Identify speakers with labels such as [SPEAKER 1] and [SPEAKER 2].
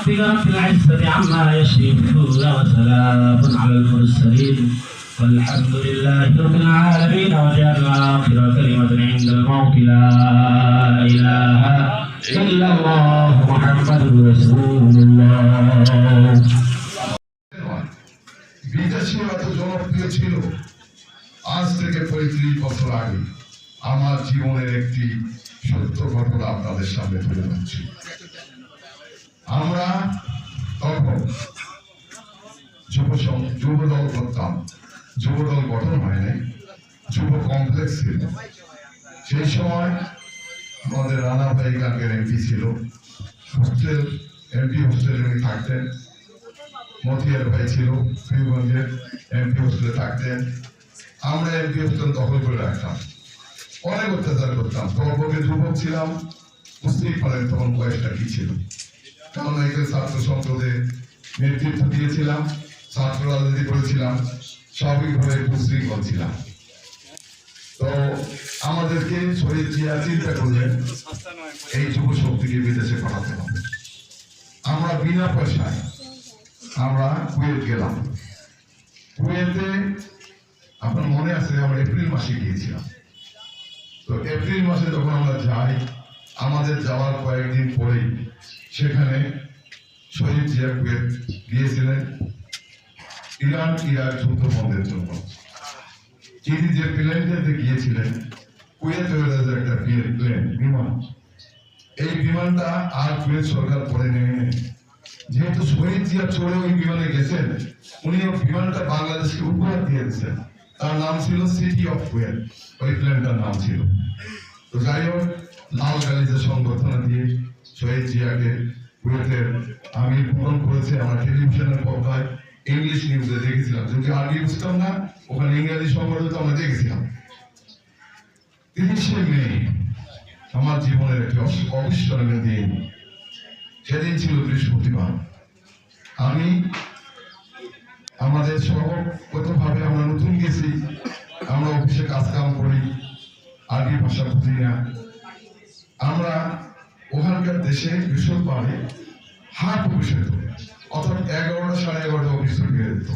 [SPEAKER 1] ربك رب العزة عما يصفون وسلام على المرسلين والحمد لله رب العالمين وجعلنا آخر كلمة عند الموت لا إله إلا الله محمد رسول الله
[SPEAKER 2] নয়। বিদেশি এত জনপ্রিয় ছিল আজ থেকে পঁয়ত্রিশ বছর আগে আমার জীবনের একটি সত্য ঘটনা আপনাদের সামনে তুলে ধরছি আমরা তখন যুব সং- যুব করতাম যুব দল গঠন হয় নাই, যুব কমপ্লেক্স ছিল। সেই সময় আমাদের রানা ভাই কাকের এমপি ছিল। হোস্টেল এমপি হোস্টেলে উনি থাকতেন। মতিয়ার ভাই ছিল, ফিরগঞ্জের এমপি হোস্টেলে থাকতেন। আমরা এমপি হোস্টেল দখল করে রাখতাম। অনেক অত্যাচার করতাম। তখন যুবক ছিলাম, বুঝতেই পারেন তখন বয়সটা কি ছিল। কারণ ছাত্র সংসদে নেতৃত্ব দিয়েছিলাম, ছাত্র রাজনীতি করেছিলাম, স্বাভাবিকভাবে কুশৃঙ্খল ছিলাম। তো আমাদেরকে শরীর জিয়া চিন্তা করলেন এই যুব শক্তিকে বিদেশে পাঠাতে হবে। আমরা বিনা পয়সায় আমরা কুয়েত গেলাম। কুয়েতে আপনার মনে আছে আমরা এপ্রিল মাসে গিয়েছিলাম। তো এপ্রিল মাসে যখন আমরা যাই, আমাদের পরেই সেখানে শহীদ জিয়া কুয়েত গিয়েছিলেন ইরান ইরাক যুদ্ধ বন্ধের জন্য। তিনি যে প্লেনটাতে গিয়েছিলেন একটা প্লেন বিমান। এই বিমানটা আর কুয়েত সরকার পরে যেহেতু শহীদ জিয়া চড়ে ওই বিমানে গেছেন উনি বিমানটা বাংলাদেশকে উপহার দিয়েছেন। তার নাম ছিল সিটি অফ কুয়েত ওই প্লেনটার নাম ছিল। তো যাই হোক গালিজের সংবর্ধনা দিয়ে শহীদ জিয়াকে কুয়েতের আমি পূরণ করেছি আমার টেলিভিশনের পর্দায় ইংলিশ নিউজে দেখেছিলাম। যদি আরবি বুঝতাম না, ওখানে ইংরেজি সংবর্ধিত আমরা দেখেছিলাম। তিরিশে মে, আমার জীবনের একটি অবিস্মরণীয় দিন। সেদিন ছিল বৃহস্পতিবার। আমি আমাদের সহগতভাবে আমরা নতুন গেছি। আমরা অফিসে কাজ কাম করি, আরবি ভাষা বুঝি না। আমরা ওখানকার দেশে ভীষণভাবে হাট অফিসে অর্থাৎ এগারোটা সাড়ে এগারোটা অফিস হয়ে হতো